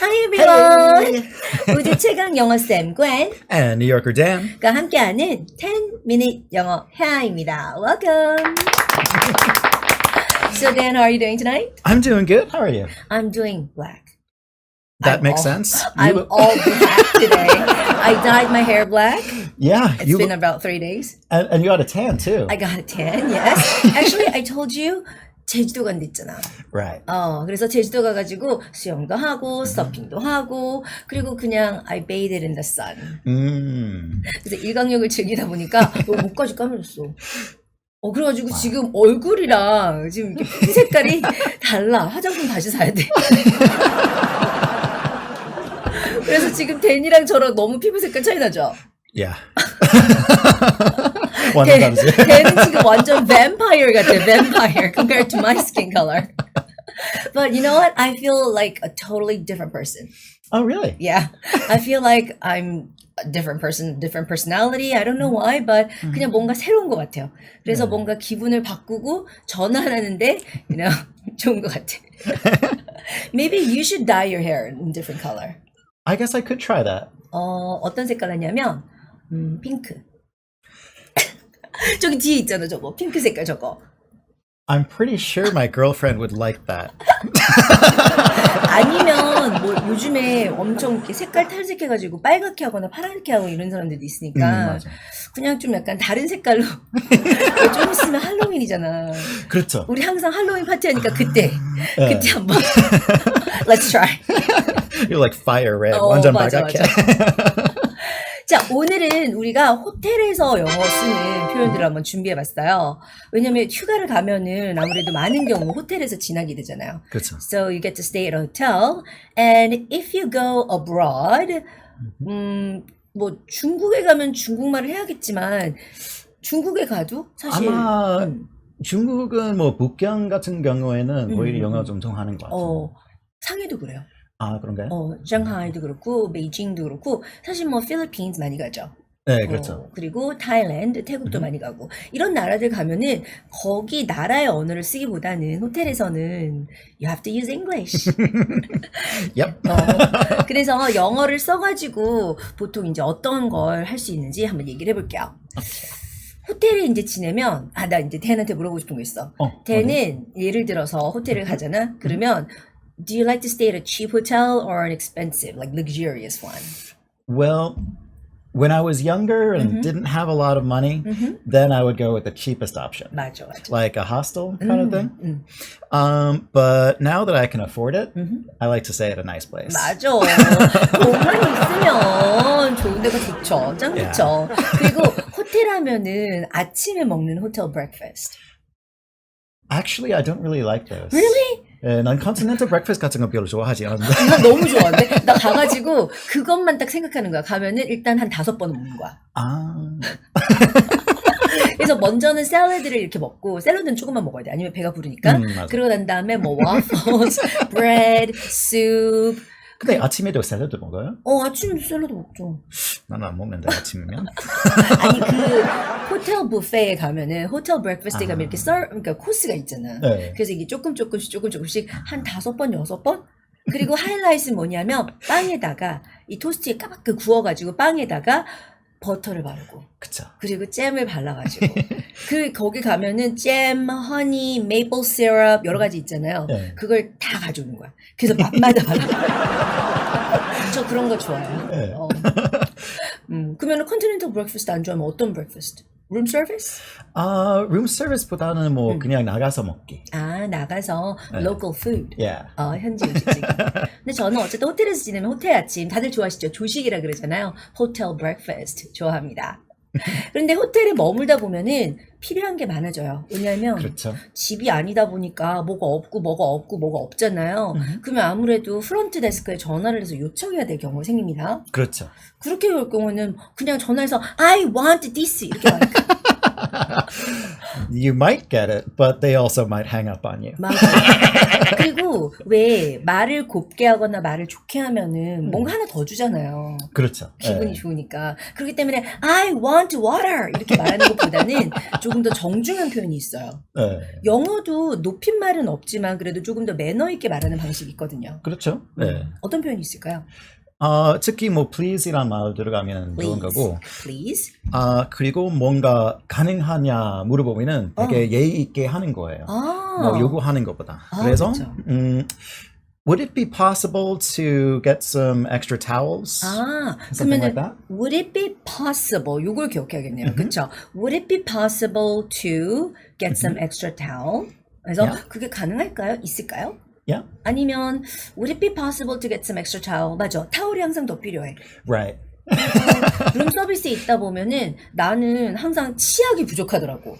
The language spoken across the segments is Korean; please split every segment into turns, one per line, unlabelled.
Hi everyone. 우주 최강 영어 쌤 Gwen.
And New Yorker Dan.
가 함께하는 10 minute 영어 회화입니다. Welcome. so Dan, how are you doing tonight?
I'm doing good. How are you?
I'm doing black.
That
I'm
makes
all-
sense. You
I'm
look-
all black today. I dyed my hair black.
yeah,
It's
you
been
look-
about three days.
and, and you got a tan too.
I got a tan, yes. Actually, I told you 제주도 간 데 있잖아.
right.
어, 그래서 제주도 가가지고 수영도 하고, 서핑도 하고, 그리고 그냥 I bathed in the sun.
Mm.
그래서 일광욕을 즐기다 보니까 어, 목까지 까매졌어. 어, 그래가지고 지금 얼굴이랑 지금 이렇게 피 색깔이 달라. 화장품 다시 사야 돼. 그래서 지금 댄이랑 저랑 너무 피부 색깔 차이 나죠?
Yeah. 완전
댄,
다르지.
댄은 지금 완전 vampire 같아. vampire compared to my skin color. But you know what? I feel like a totally different person.
Oh, really?
Yeah. I feel like I'm a different person, different personality. I don't know why, but 그냥 뭔가 새로운 것 같아요. 그래서 뭔가 기분을 바꾸고 전환하는데, you know, 좋은 것 같아. Maybe you should dye your hair in different color.
I guess I could try that.
어, 어떤 색깔 하냐면, 음, 핑크. 저기 뒤에 있잖아, 저거. 핑크 색깔 저거.
I'm pretty sure my girlfriend would like that.
아니면 뭐 요즘에 엄청 이렇게 색깔 탈색해가지고 빨갛게 하거나 파랗게 하고 이런 사람들도 있으니까
음, 맞아.
그냥 좀 약간 다른 색깔로 좀 있으면 할로윈이잖아.
그렇죠.
우리 항상 할로윈 파티하니까 그때
네.
그때 한번 Let's try.
You're like fire red.
어,
완전
맞아,
빨갛게.
자 오늘은 우리가 호텔에서 영어 쓰는 표현들을 한번 준비해 봤어요. 왜냐면 휴가를 가면은 아무래도 많은 경우 호텔에서 지나게 되잖아요.
그렇죠.
So you get to stay at a hotel, and if you go abroad, 음, 뭐 중국에 가면 중국말을 해야겠지만 중국에 가도 사실
아마 중국은 뭐 북경 같은 경우에는
음,
오히려
음,
영어
음.
좀 통하는 것 같아요.
어 상해도 그래요.
아 그런가요?
어 상하이도 그렇고 베이징도 그렇고 사실 뭐 필리핀스 많이 가죠.
네, 그렇죠.
어, 그리고 타일랜드, 태국도 많이 가고 이런 나라들 가면은 거기 나라의 언어를 쓰기보다는 호텔에서는 you have to use English.
Yep.
어, 그래서 영어를 써가지고 보통 이제 어떤 걸 할 수 있는지 한번 얘기를 해볼게요. 호텔에 이제 지내면 아 나 이제 댄한테 물어보고 싶은 거 있어.
어,
댄은 예를 들어서 호텔을 가잖아. 그러면 Do you like to stay at a cheap hotel or an expensive, like luxurious one?
Well, when I was younger and
Mm-hmm.
didn't have a lot of money, then I would go with the cheapest option,
맞아, 맞아.
like a hostel kind of thing.
음.
Um, but now that I can afford it,
Mm-hmm.
I like to stay at a nice place.
맞아. 돈만 있으면 좋은 데가 좋죠. 짱
Yeah.
좋죠. 그리고 호텔 하면은 아침에 먹는 호텔 브렉퍼스트.
Actually, I don't really like those.
Really?
예, 난 continental breakfast 같은 거 별로 좋아하지 않는데.
나 너무 좋아하는데? 나 가가지고 그것만 딱 생각하는 거야. 가면은 일단 한 다섯 번은 먹는 거야.
아,
그래서 먼저는 샐러드를 이렇게 먹고, 샐러드는 조금만 먹어야 돼. 아니면 배가 부르니까.
음, 맞아.
그러고 난 다음에 뭐 waffles, bread, soup.
근데 아침에도 샐러드 먹어요?
어, 아침에도 샐러드 먹죠.
나는 안 먹는데 아침이면.
아니 그 호텔 뷔페에 가면은 호텔 브렉퍼스트에 가면 이렇게 썰 그러니까 코스가 있잖아.
네.
그래서 이게 조금 조금씩 조금 조금씩 한 다섯 번 여섯 번 그리고 하이라이트는 뭐냐면 빵에다가 이 토스트에 까맣게 구워가지고 빵에다가 버터를 바르고
그쵸.
그리고 잼을 발라가지고 그 거기 가면은 잼, 허니, 메이플 시럽 여러 가지 있잖아요.
네.
그걸 다 가져오는 거야. 그래서 맛마다 발라. 저 그런 거 좋아해요.
네.
어. 음, 그러면 컨티넨탈 브렉퍼스트 안 좋아하면 어떤 브렉퍼스트? 룸 서비스?
아, 룸 서비스보다는
음.
뭐 그냥 나가서 먹기.
아 나가서
네.
local food.
Yeah.
어, 현지 음식집. 근데 저는 어쨌든 호텔에서 지내면 호텔 아침 다들 좋아하시죠? 조식이라 그러잖아요. 호텔 브렉퍼스트 좋아합니다. 그런데 호텔에 머물다 보면은 필요한 게 많아져요. 왜냐하면
그렇죠.
집이 아니다 보니까 뭐가 없고 뭐가 없고 뭐가 없잖아요. 그러면 아무래도 프런트 데스크에 전화를 해서 요청해야 될 경우가 생깁니다.
그렇죠.
그렇게 올 경우는 그냥 전화해서 I want this 이렇게?
you might get it, but they also might hang up on you.
맞아. 그리고 왜 말을 곱게 하거나 말을 좋게 하면은 뭔가 하나 더 주잖아요.
그렇죠.
기분이
예.
좋으니까. 그렇기 때문에 I want water 이렇게 말하는 것보다는 조금 더 정중한 표현이 있어요.
예.
영어도 높임말은 없지만 그래도 조금 더 매너 있게 말하는 방식이 있거든요.
그렇죠. 예.
어떤 표현이 있을까요?
어, 특히 뭐 please이란 말 들어가면 좋은. 거고,
Please.
아 그리고 뭔가 가능하냐 물어보면은 되게
어.
예의 있게 하는 거예요.
아.
뭐 요구하는 것보다.
아,
그래서
그렇죠.
음, would it be possible to get some extra towels?
아,
Something like
그러면은
that?
would it be possible? 요걸 기억해야겠네요. 그렇죠? Would it be possible to get some extra towel? 그래서
Yeah.
그게 가능할까요? 있을까요?
Yeah.
아니면 would it be possible to get some extra towel? 맞아. 타월이 항상 더 필요해.
Right.
룸 서비스에 있다 보면은 나는 항상 치약이 부족하더라고.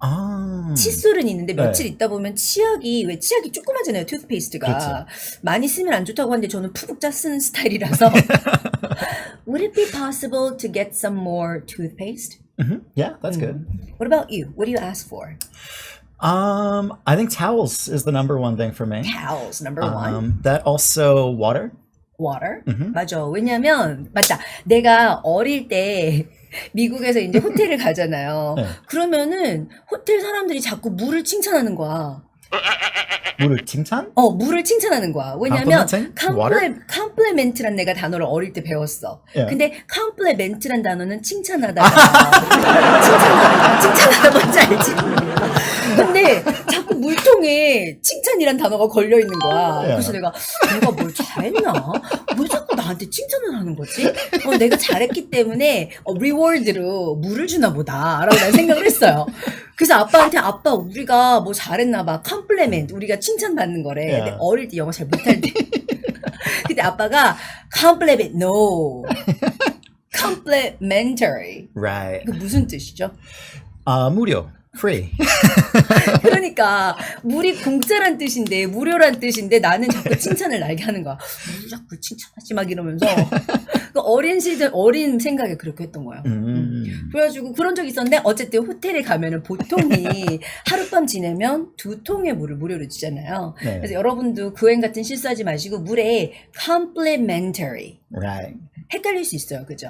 아.
칫솔은 있는데 며칠
네.
있다 보면 치약이 왜 치약이 조그마잖아요 투스페이스트가
그렇죠.
많이 쓰면 안 좋다고 하는데 저는 푹푹 짜 쓰는 스타일이라서 Would it be possible to get some more toothpaste?
Mhm. Yeah, that's good.
What about you? What do you ask for?
Um, I think towels is the number one thing for me.
Towels number one.
Um, that also water.
Water.
음.
맞아. 왜냐면 맞다. 내가 어릴 때 미국에서 이제 호텔을 가잖아요.
네.
그러면은 호텔 사람들이 자꾸 물을 칭찬하는 거야.
물을 칭찬?
어, 물을 칭찬하는 거야. 왜냐면? 컴플레, 컴플레멘트란 내가 단어를 어릴 때 배웠어.
예.
근데 컴플레멘트란 단어는 칭찬하다가 칭찬하다 칭찬하다 뭔지 알지? 근데 자꾸 물통에 칭찬이란 단어가 걸려 있는 거야.
예.
그래서 내가 내가 뭘 잘했나? 왜 자꾸 나한테 칭찬을 하는 거지? 어, 내가 잘했기 때문에 어, 리워드로 물을 주나 보다라고 난 생각을 했어요. 그래서 아빠한테 아빠 우리가 뭐 잘했나 봐. 컴플레멘트 우리가 칭찬받는 거래.
예.
근데 어릴 때 영어 잘 못할 때. 근데 아빠가 compliment no. complimentary.
Right.
그 무슨 뜻이죠?
아 무료. Free.
그러니까 물이 공짜란 뜻인데 무료란 뜻인데 나는 자꾸 칭찬을 날게 하는 거야. 물 자꾸 칭찬하지 막 이러면서 그 어린 시절 어린 생각에 그렇게 했던 거야.
음.
그래가지고 그런 적이 있었는데 어쨌든 호텔에 가면은 보통이 하룻밤 지내면 두 통의 물을 무료로 주잖아요.
네.
그래서 여러분도 그행 같은 실수하지 마시고 물에 complimentary
Right.
헷갈릴 수 있어요, 그죠?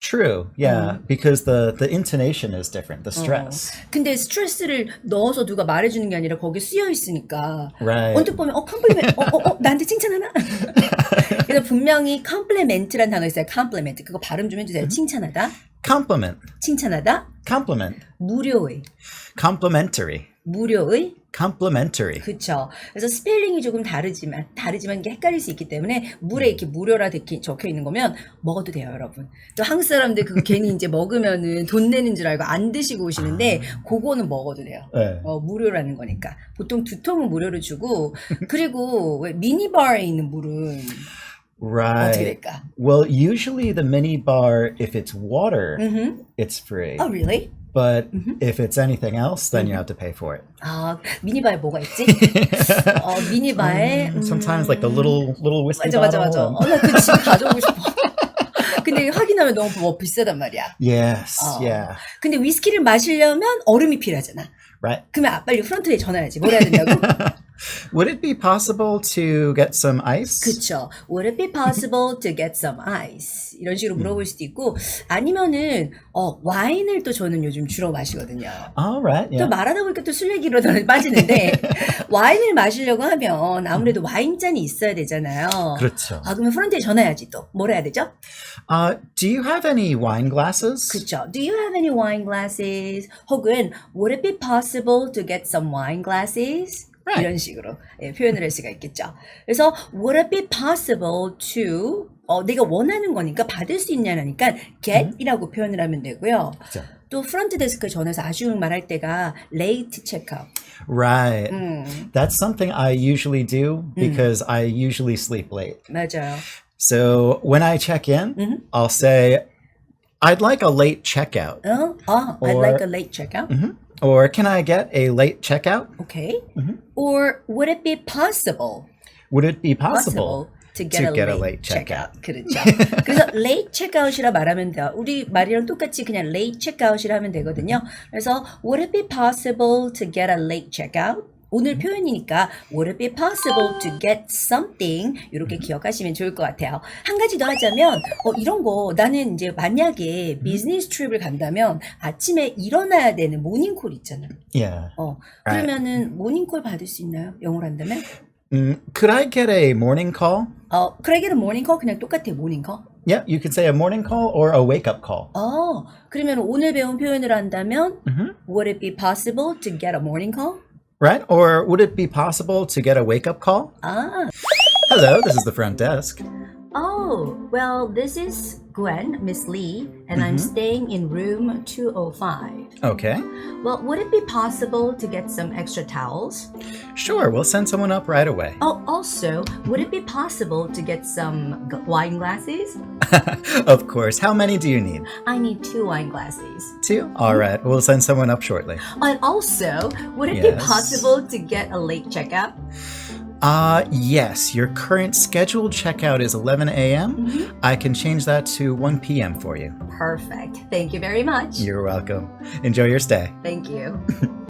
True. Yeah, because the the intonation is different. The stress.
근데 스트레스를 넣어서 누가 말해 주는 게 아니라 거기에 쓰여 있으니까
Right.
언뜻 보면 어 컴플리멘트 어, 어, 어 나한테 칭찬하나? 그래서 분명히 컴플리멘트란 단어 있어요. 컴플리멘트 그거 발음 좀 해 주세요. 칭찬하다,
Compliment.
칭찬하다,
Compliment.
무료의,
Complimentary.
무료의
Complimentary.
그쵸. 그래서 스펠링이 조금 다르지만, 다르지만 이게 헷갈릴 수 있기 때문에 물에 이렇게 무료라 적혀 있는 거면 먹어도 돼요, 여러분. 또 한국 사람들 그거 괜히 이제 먹으면은 돈 내는 줄 알고 안 드시고 오시는데, 그거는 먹어도 돼요.
네.
어, 무료라는 거니까. 보통 두 통은 무료로 주고, 그리고 왜 미니바에 있는 물은 어떻게
Right.
될까?
Well, usually the mini bar, if it's water,
음.
it's free.
Oh, really?
But if it's anything else, then you have to pay for it.
아, 미니바에 뭐가 있지? 어, 미니바에. 음,
Sometimes like the little little whiskey
맞아, 맞아, 맞아.
bottle.
어, 나그 집에 가져오고 싶어. 근데 확인하면 너무 뭐 비싸단 말이야.
Yes.
Oh.
Yeah.
근데 위스키를 마시려면 얼음이 필요하잖아.
Right.
그러면 아, 빨리 프런트에 전화해야지. 뭘 해야 된다고?
Would it be possible to get some ice?
그쵸. Would it be possible to get some ice? 이런 식으로 물어볼 수도 있고, 아니면은, 어, 와인을 또 저는 요즘 주로 마시거든요.
All right.
또
Yeah.
말하다 보니까 또 술 얘기로 빠지는데, 와인을 마시려고 하면 아무래도 와인잔이 있어야 되잖아요.
그렇죠.
아, 그러면 프런트에 전화해야지 또. 뭘 해야 되죠?
Uh, do you have any wine glasses?
그쵸. Do you have any wine glasses? 혹은 Would it be possible to get some wine glasses?
Right.
이런 식으로 예, 표현을 할 수가 있겠죠. 그래서 Would it be possible to 어, 내가 원하는 거니까 받을 수 있냐니까 get이라고 표현을 하면 되고요.
그렇죠.
또 프런트 데스크에 전화해서 아쉬운 말할 때가 late checkout.
Right.
음,
That's something I usually do because I usually sleep late.
맞아요.
So when I check in, I'll say, I'd like a late checkout.
어? 아, I'd
Or-
like a late checkout.
Or can I get a late checkout?
Okay. Or would it be possible?
Would it be possible?
to get,
To
a,
get a
late
late
checkout. 그렇죠. 그래서 late checkout이라 말하면 돼요. 우리 말이랑 똑같이 그냥 late checkout이라 하면 되거든요. 그래서 would it be possible to get a late checkout? 오늘 표현이니까 would it be possible to get something 이렇게 기억하시면 좋을 것 같아요. 한 가지 더 하자면 어, 이런 거 나는 이제 만약에 비즈니스 트립을 간다면 아침에 일어나야 되는 모닝콜 있잖아요.
Yeah.
어. 그러면은 모닝콜 받을 수 있나요? 영어로 한다면?
Mm, could I get a morning call?
어 크레이는 모닝콜 그냥 똑같아요 모닝콜.
Yeah, you could say a morning call or a wake up call.
어 그러면 오늘 배운 표현을 한다면
Mhm.
Would it be possible to get a morning call?
Right? Or would it be possible to get a wake up call?
아
Hello, this is the front desk.
Oh, well, this is Gwen, Miss Lee, and I'm mm-hmm. staying in room 205.
Okay.
Well, would it be possible to get some extra towels?
Sure, we'll send someone up right away.
Oh, also, would it be possible to get some g- wine glasses?
of course. How many do you need?
I need two wine glasses.
Two? All mm-hmm. right, we'll send someone up shortly.
And also, would it be possible to get a late checkout?
Uh, yes, your current scheduled checkout is 11 a.m. I can change that to 1 p.m. for you.
Perfect. Thank you very much.
You're welcome. Enjoy your stay.
Thank you.